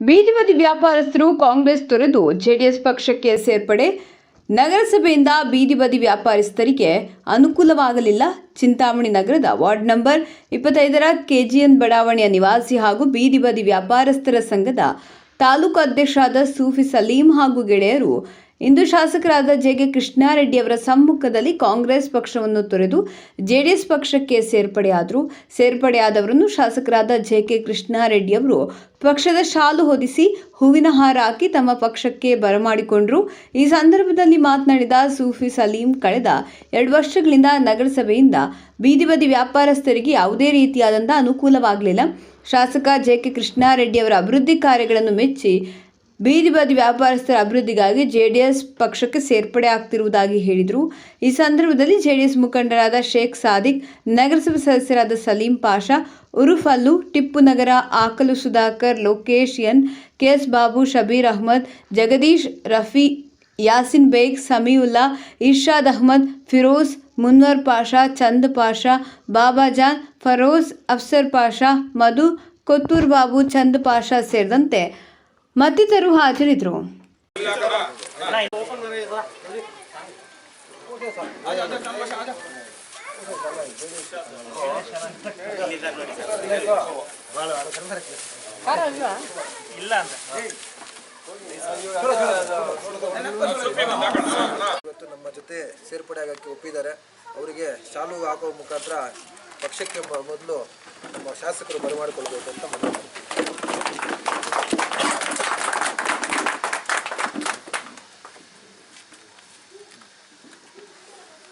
ಬೀದಿ ಬದಿ ವ್ಯಾಪಾರಸ್ಥರು ಕಾಂಗ್ರೆಸ್ ತೊರೆದು ಜೆಡಿಎಸ್ ಪಕ್ಷಕ್ಕೆ ಸೇರ್ಪಡೆ. ನಗರಸಭೆಯಿಂದ ಬೀದಿ ಬದಿ ವ್ಯಾಪಾರಸ್ಥರಿಗೆ ಅನುಕೂಲವಾಗಲಿಲ್ಲ. ಚಿಂತಾಮಣಿ ನಗರದ ವಾರ್ಡ್ ನಂಬರ್ ಇಪ್ಪತ್ತೈದರ ಕೆಜಿಎನ್ ಬಡಾವಣೆಯ ನಿವಾಸಿ ಹಾಗೂ ಬೀದಿ ಬದಿ ವ್ಯಾಪಾರಸ್ಥರ ಸಂಘದ ತಾಲೂಕು ಅಧ್ಯಕ್ಷರಾದ ಸೂಫಿ ಸಲೀಂ ಹಾಗೂ ಗೆಳೆಯರು ಇಂದು ಶಾಸಕರಾದ ಜೆ ಕೆ ಕೃಷ್ಣಾರೆಡ್ಡಿಯವರ ಸಮ್ಮುಖದಲ್ಲಿ ಕಾಂಗ್ರೆಸ್ ಪಕ್ಷವನ್ನು ತೊರೆದು ಜೆಡಿಎಸ್ ಪಕ್ಷಕ್ಕೆ ಸೇರ್ಪಡೆಯಾದರು. ಸೇರ್ಪಡೆಯಾದವರನ್ನು ಶಾಸಕರಾದ ಜೆಕೆ ಕೆ ಕೃಷ್ಣಾರೆಡ್ಡಿಯವರು ಪಕ್ಷದ ಶಾಲು ಹೊದಿಸಿ ಹೂವಿನ ಹಾರ ಹಾಕಿ ತಮ್ಮ ಪಕ್ಷಕ್ಕೆ ಬರಮಾಡಿಕೊಂಡರು. ಈ ಸಂದರ್ಭದಲ್ಲಿ ಮಾತನಾಡಿದ ಸೂಫಿ ಸಲೀಂ ಕಳೆದ ಎರಡು ವರ್ಷಗಳಿಂದ ನಗರಸಭೆಯಿಂದ ಬೀದಿ ಬದಿ ವ್ಯಾಪಾರಸ್ಥರಿಗೆ ಯಾವುದೇ ರೀತಿಯಾದಂಥ ಅನುಕೂಲವಾಗಲಿಲ್ಲ. ಶಾಸಕ ಜೆ ಕೆ ಅವರ ಅಭಿವೃದ್ಧಿ ಕಾರ್ಯಗಳನ್ನು ಮೆಚ್ಚಿ ಬೀದಿ ಬದಿ ವ್ಯಾಪಾರಸ್ಥರ ಅಭಿವೃದ್ಧಿಗಾಗಿ ಜೆಡಿಎಸ್ ಪಕ್ಷಕ್ಕೆ ಸೇರ್ಪಡೆ ಆಗ್ತಿರುವುದಾಗಿ ಹೇಳಿದರು. ಈ ಸಂದರ್ಭದಲ್ಲಿ ಜೆಡಿಎಸ್ ಮುಖಂಡರಾದ ಶೇಖ್ ಸಾದಿಕ್, ನಗರಸಭೆ ಸದಸ್ಯರಾದ ಸಲೀಂ ಪಾಷಾ, ಉರುಫಲ್ಲು, ಟಿಪ್ಪು ನಗರ ಆಕಲು ಸುಧಾಕರ್, ಲೋಕೇಶ್ ಎನ್, ಕೆಎಸ್ ಬಾಬು, ಶಬೀರ್ ಅಹ್ಮದ್, ಜಗದೀಶ್, ರಫಿ, ಯಾಸಿನ್ ಬೇಗ್, ಸಮೀವುಲ್ಲಾ, ಇರ್ಷಾದ್ ಅಹ್ಮದ್, ಫಿರೋಜ್, ಮುನ್ವರ್ ಪಾಷಾ, ಚಂದ್ ಪಾಷಾ ಬಾಬಾಜಾನ್ ಫರೋಜ್, ಅಫ್ಸರ್ ಪಾಷಾ, ಮಧು, ಕೊತ್ತೂರ್ ಬಾಬು, ಚಂದ್ ಪಾಷಾ ಸೇರಿದಂತೆ ಮತ್ತಿತರರು ಹಾಜರಿದ್ದರು ಇವತ್ತು ನಮ್ಮ ಜೊತೆ ಸೇರ್ಪಡೆ ಆಗೋಕ್ಕೆ ಒಪ್ಪಿದ್ದಾರೆ. ಅವರಿಗೆ ಶಾಲು ಹಾಕೋ ಮುಖಾಂತರ ಪಕ್ಷಕ್ಕೆ ಮೊದಲು ನಮ್ಮ ಶಾಸಕರು ಬರಮಾಡಿಕೊಳ್ಬೇಕು ಅಂತ ಮನವಿ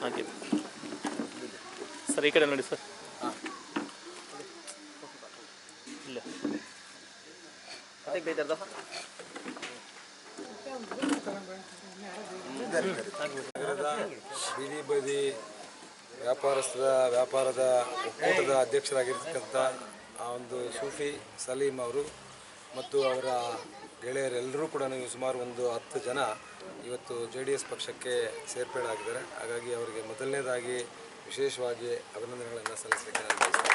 ಹಾಗೆ. ಸರ್, ಈ ಕಡೆ ನೋಡಿ ಸರ್. ಇಲ್ಲ. ಬೀದಿ ಬದಿ ವ್ಯಾಪಾರಸ್ಥರ ವ್ಯಾಪಾರದ ಒಕ್ಕೂಟದ ಅಧ್ಯಕ್ಷರಾಗಿರ್ತಕ್ಕಂಥ ಆ ಒಂದು ಸೂಫಿ ಸಲೀಂ ಅವರು ಮತ್ತು ಅವರ ಗೆಳೆಯರೆಲ್ಲರೂ ಕೂಡ ಸುಮಾರು ಒಂದು ಹತ್ತು ಜನ ಇವತ್ತು ಜೆ ಡಿ ಎಸ್ ಪಕ್ಷಕ್ಕೆ ಸೇರ್ಪಡೆ ಆಗಿದ್ದಾರೆ ಹಾಗಾಗಿ ಅವರಿಗೆ ಮೊದಲನೇದಾಗಿ ವಿಶೇಷವಾಗಿ ಅಭಿನಂದನೆಗಳನ್ನು ಸಲ್ಲಿಸಲಿಕ್ಕೆ ನಾನು ಬಯಸ್ತೇನೆ.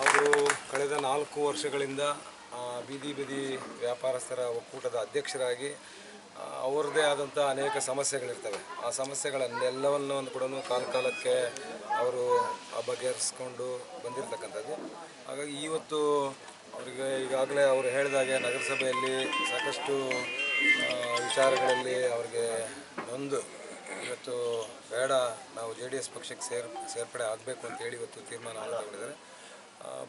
ಅವರು ಕಳೆದ ನಾಲ್ಕು ವರ್ಷಗಳಿಂದ ಬೀದಿ ಬೀದಿ ವ್ಯಾಪಾರಸ್ಥರ ಒಕ್ಕೂಟದ ಅಧ್ಯಕ್ಷರಾಗಿ ಅವರದೇ ಆದಂಥ ಅನೇಕ ಸಮಸ್ಯೆಗಳಿರ್ತವೆ. ಆ ಸಮಸ್ಯೆಗಳನ್ನೆಲ್ಲವನ್ನು ಕೂಡ ಕಾಲ ಕಾಲಕ್ಕೆ ಅವರು ಬಗೆಹರಿಸ್ಕೊಂಡು ಬಂದಿರತಕ್ಕಂಥದ್ದು. ಹಾಗಾಗಿ ಇವತ್ತು ಅವರಿಗೆ ಈಗಾಗಲೇ ಅವರು ಹೇಳಿದಾಗೆ ನಗರಸಭೆಯಲ್ಲಿ ಸಾಕಷ್ಟು ವಿಚಾರಗಳಲ್ಲಿ ಅವರಿಗೆ ನೊಂದು. ಇವತ್ತು ಬೇಡ, ನಾವು ಜೆ ಡಿ ಎಸ್ ಪಕ್ಷಕ್ಕೆ ಸೇರ್, ಸೇರ್ಪಡೆ ಆಗಬೇಕು ಅಂತೇಳಿ ಇವತ್ತು ತೀರ್ಮಾನ ಮಾಡಿದ್ದಾರೆ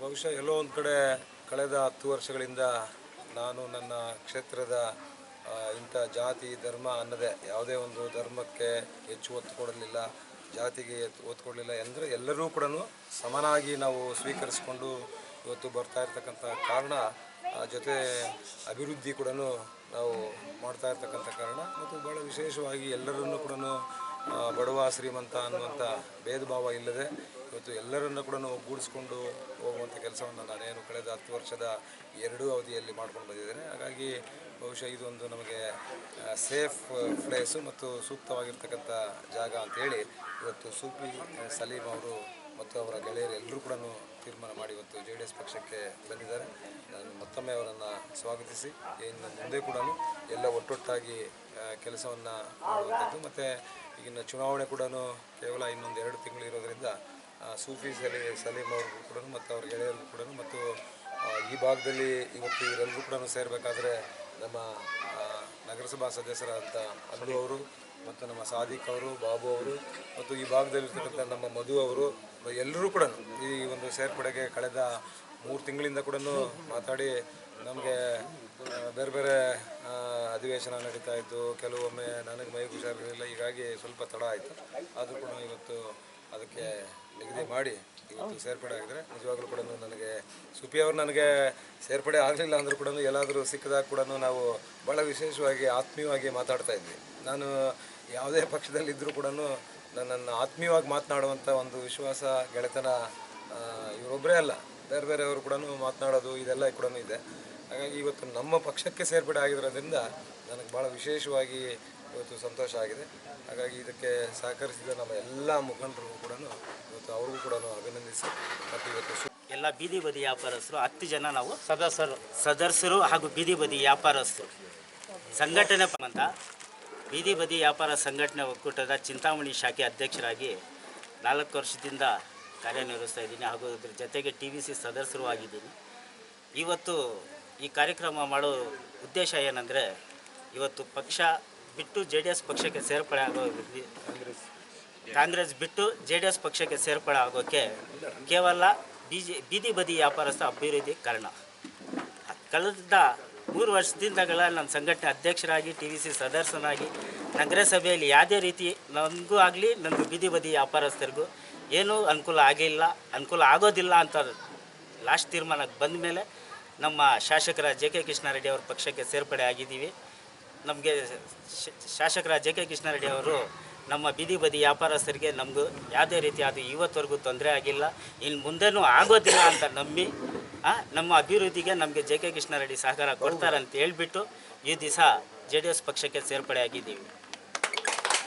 ಬಹುಶಃ ಎಲ್ಲೋ ಒಂದು ಕಡೆ ಕಳೆದ ಹತ್ತು ವರ್ಷಗಳಿಂದ ನಾನು ನನ್ನ ಕ್ಷೇತ್ರದ ಇಂಥ ಜಾತಿ, ಧರ್ಮ ಅನ್ನದೇ ಯಾವುದೇ ಒಂದು ಧರ್ಮಕ್ಕೆ ಹೆಚ್ಚು ಒತ್ತು ಕೊಡಲಿಲ್ಲ, ಜಾತಿಗೆ ಒತ್ತು ಕೊಡಲಿಲ್ಲ ಎಂದರೆ ಎಲ್ಲರೂ ಕೂಡ ಸಮನಾಗಿ ನಾವು ಸ್ವೀಕರಿಸಿಕೊಂಡು ಇವತ್ತು ಬರ್ತಾ ಇರ್ತಕ್ಕಂಥ ಕಾರಣ ಜೊತೆ ಅಭಿವೃದ್ಧಿ ಕೂಡ ನಾವು ಮಾಡ್ತಾ ಇರ್ತಕ್ಕಂಥ ಕಾರಣ ಮತ್ತು ಭಾಳ ವಿಶೇಷವಾಗಿ ಎಲ್ಲರನ್ನು ಕೂಡ ಬಡವ, ಶ್ರೀಮಂತ ಅನ್ನುವಂಥ ಭೇದ ಭಾವ ಇಲ್ಲದೆ ಇವತ್ತು ಎಲ್ಲರನ್ನು ಕೂಡ ಒಗ್ಗೂಡಿಸ್ಕೊಂಡು ಹೋಗುವಂಥ ಕೆಲಸವನ್ನು ನಾನೇನು ಕಳೆದ ಹತ್ತು ವರ್ಷದ ಎರಡೂ ಅವಧಿಯಲ್ಲಿ ಮಾಡ್ಕೊಂಡು ಬಂದಿದ್ದೇನೆ. ಹಾಗಾಗಿ ಬಹುಶಃ ಇದೊಂದು ನಮಗೆ ಸೇಫ್ ಪ್ಲೇಸು ಮತ್ತು ಸೂಕ್ತವಾಗಿರ್ತಕ್ಕಂಥ ಜಾಗ ಅಂತೇಳಿ ಇವತ್ತು ಸೂಪಿ ಸಲೀಂ ಅವರು ಮತ್ತು ಅವರ ಗೆಳೆಯರು ಎಲ್ಲರೂ ಕೂಡ ತೀರ್ಮಾನ ಮಾಡಿ ಇವತ್ತು ಜೆ ಡಿ ಎಸ್ ಪಕ್ಷಕ್ಕೆ ಬಂದಿದ್ದಾರೆ. ನಾನು ಮತ್ತೊಮ್ಮೆ ಅವರನ್ನು ಸ್ವಾಗತಿಸಿ. ಇನ್ನು ಮುಂದೆ ಕೂಡ ಎಲ್ಲ ಒಟ್ಟೊಟ್ಟಾಗಿ ಕೆಲಸವನ್ನು ಮಾಡುವಂಥದ್ದು. ಮತ್ತು ಈಗಿನ ಚುನಾವಣೆ ಕೂಡ ಕೇವಲ ಇನ್ನೊಂದು ಎರಡು ತಿಂಗಳು ಇರೋದರಿಂದ ಸೂಫಿ ಸಲೀ, ಸಲೀಮ್ ಅವ್ರಿಗೂ ಕೂಡ ಮತ್ತು ಅವ್ರ ಗೆಳೆಯರಿಗೂ ಕೂಡ ಮತ್ತು ಈ ಭಾಗದಲ್ಲಿ ಇವತ್ತು ಇವರೆಲ್ಲರೂ ಕೂಡ ಸೇರಬೇಕಾದ್ರೆ ನಮ್ಮ ನಗರಸಭಾ ಸದಸ್ಯರಾದಂಥ ಅಲ್ಲು ಅವರು ಮತ್ತು ನಮ್ಮ ಸಾದಿಕ್ ಅವರು, ಬಾಬು ಅವರು ಮತ್ತು ಈ ಭಾಗದಲ್ಲಿರ್ತಕ್ಕಂಥ ನಮ್ಮ ಮಧು ಅವರು ಎಲ್ಲರೂ ಕೂಡ ಈ ಒಂದು ಸೇರ್ಪಡೆಗೆ ಕಳೆದ ಮೂರು ತಿಂಗಳಿಂದ ಕೂಡ ಮಾತಾಡಿ ನಮಗೆ ಬೇರೆ ಬೇರೆ ಅಧಿವೇಶನ ನಡೀತಾ ಇತ್ತು. ಕೆಲವೊಮ್ಮೆ ನನಗೆ ಮೈ ಹುಷಾರಿರಲಿಲ್ಲ. ಹೀಗಾಗಿ ಸ್ವಲ್ಪ ತಡ ಆಯಿತು. ಆದರೂ ಕೂಡ ಇವತ್ತು ಅದಕ್ಕೆ ನಿಗದಿ ಮಾಡಿ ಇವತ್ತು ಸೇರ್ಪಡೆ ಆಗಿದ್ರೆ ನಿಜವಾಗ್ಲೂ ಕೂಡ ನನಗೆ ಸುಪಿ ಅವರು ನನಗೆ ಸೇರ್ಪಡೆ ಆಗಲಿಲ್ಲ ಅಂದರೂ ಕೂಡ ಎಲ್ಲಾದರೂ ಸಿಕ್ಕಿದಾಗ ಕೂಡ ನಾವು ಭಾಳ ವಿಶೇಷವಾಗಿ ಆತ್ಮೀಯವಾಗಿ ಮಾತಾಡ್ತಾ ಇದ್ವಿ. ನಾನು ಯಾವುದೇ ಪಕ್ಷದಲ್ಲಿದ್ದರೂ ಕೂಡ ನನ್ನನ್ನು ಆತ್ಮೀಯವಾಗಿ ಮಾತನಾಡುವಂಥ ಒಂದು ವಿಶ್ವಾಸ, ಗೆಳೆತನ ಇವರೊಬ್ಬರೇ ಅಲ್ಲ, ಬೇರೆ ಬೇರೆಯವರು ಕೂಡ ಮಾತನಾಡೋದು ಇದೆಲ್ಲ ಕೂಡ ಇದೆ. ಹಾಗಾಗಿ ಇವತ್ತು ನಮ್ಮ ಪಕ್ಷಕ್ಕೆ ಸೇರ್ಪಡೆ ಆಗಿರೋದ್ರಿಂದ ನನಗೆ ಭಾಳ ವಿಶೇಷವಾಗಿ ಇವತ್ತು ಸಂತೋಷ ಆಗಿದೆ. ಹಾಗಾಗಿ ಇದಕ್ಕೆ ಸಹಕರಿಸಿದ ನಮ್ಮ ಎಲ್ಲ ಮುಖಂಡರಿಗೂ ಕೂಡ ಇವತ್ತು ಅವ್ರಿಗೂ ಕೂಡ ಅಭಿನಂದಿಸಿ. ಮತ್ತು ಇವತ್ತು ಎಲ್ಲ ಬೀದಿ ಬದಿ ವ್ಯಾಪಾರಸ್ಥರು, ಹತ್ತು ಜನ ನಾವು ಸದಸ್ಯರು ಸದಸ್ಯರು ಹಾಗೂ ಬೀದಿ ಬದಿ ವ್ಯಾಪಾರಸ್ಥರು. ಸಂಘಟನೆ ಅಂತ ಬೀದಿ ಬದಿ ವ್ಯಾಪಾರ ಸಂಘಟನೆ ಒಕ್ಕೂಟದ ಚಿಂತಾಮಣಿ ಶಾಖೆ ಅಧ್ಯಕ್ಷರಾಗಿ ನಾಲ್ಕು ವರ್ಷದಿಂದ ಕಾರ್ಯನಿರ್ವಹಿಸ್ತಾ ಇದ್ದೀನಿ ಹಾಗೂ ಇದ್ರ ಜೊತೆಗೆ ಟಿ ವಿ ಸಿ ಸದಸ್ಯರು ಆಗಿದ್ದೀನಿ. ಇವತ್ತು ಈ ಕಾರ್ಯಕ್ರಮ ಮಾಡೋ ಉದ್ದೇಶ ಏನಂದರೆ ಇವತ್ತು ಪಕ್ಷ ಬಿಟ್ಟು ಜೆ ಡಿ ಎಸ್ ಪಕ್ಷಕ್ಕೆ ಸೇರ್ಪಡೆ ಆಗೋ ಕಾಂಗ್ರೆಸ್ ಬಿಟ್ಟು ಜೆ ಡಿ ಎಸ್ ಪಕ್ಷಕ್ಕೆ ಸೇರ್ಪಡೆ ಆಗೋಕ್ಕೆ ಕೇವಲ ಬೀದಿ ಬದಿ ವ್ಯಾಪಾರಸ್ಥ ಅಭಿವೃದ್ಧಿ ಕಾರಣ. ಕಳೆದ ಮೂರು ವರ್ಷದಿಂದಗಳ ನನ್ನ ಸಂಘಟನೆ ಅಧ್ಯಕ್ಷರಾಗಿ, ಟಿ ವಿ ಸಿ ಸದಸ್ಯನಾಗಿ, ನಗರಸಭೆಯಲ್ಲಿ ಯಾವುದೇ ರೀತಿ ನನಗೂ ಆಗಲಿ ನಮ್ಮ ಬೀದಿ ಬದಿ ವ್ಯಾಪಾರಸ್ಥರಿಗೂ ಏನೂ ಅನುಕೂಲ ಆಗಿಲ್ಲ, ಅನುಕೂಲ ಆಗೋದಿಲ್ಲ ಅಂತ ಲಾಸ್ಟ್ ತೀರ್ಮಾನಕ್ಕೆ ಬಂದ ಮೇಲೆ ನಮ್ಮ ಶಾಸಕರ ಜೆ ಕೆ ಕೃಷ್ಣಾರೆಡ್ಡಿ ಅವ್ರ ಪಕ್ಷಕ್ಕೆ ಸೇರ್ಪಡೆ ಆಗಿದ್ದೀವಿ. ನಮಗೆ ಶಾಸಕರ ಜೆ ಕೆ ಕೃಷ್ಣಾರೆಡ್ಡಿ ಅವರು ನಮ್ಮ ಬೀದಿ ಬದಿ ವ್ಯಾಪಾರಸ್ಥರಿಗೆ ನಮಗೂ ಯಾವುದೇ ರೀತಿ ಅದು ಇವತ್ತವರೆಗೂ ತೊಂದರೆ ಆಗಿಲ್ಲ, ಇನ್ನು ಮುಂದೆನೂ ಆಗೋದಿಲ್ಲ ಅಂತ ನಂಬಿ ನಮ್ಮ ಅಭಿವೃದ್ಧಿಗೆ ನಮಗೆ ಜೆ ಕೆ ಕೃಷ್ಣಾರೆಡ್ಡಿ ಸಹಕಾರ ಕೊಡ್ತಾರೆ ಅಂತ ಹೇಳ್ಬಿಟ್ಟು ಈ ದಿವಸ ಜೆ ಡಿ ಎಸ್ ಪಕ್ಷಕ್ಕೆ ಸೇರ್ಪಡೆ ಆಗಿದ್ದೀವಿ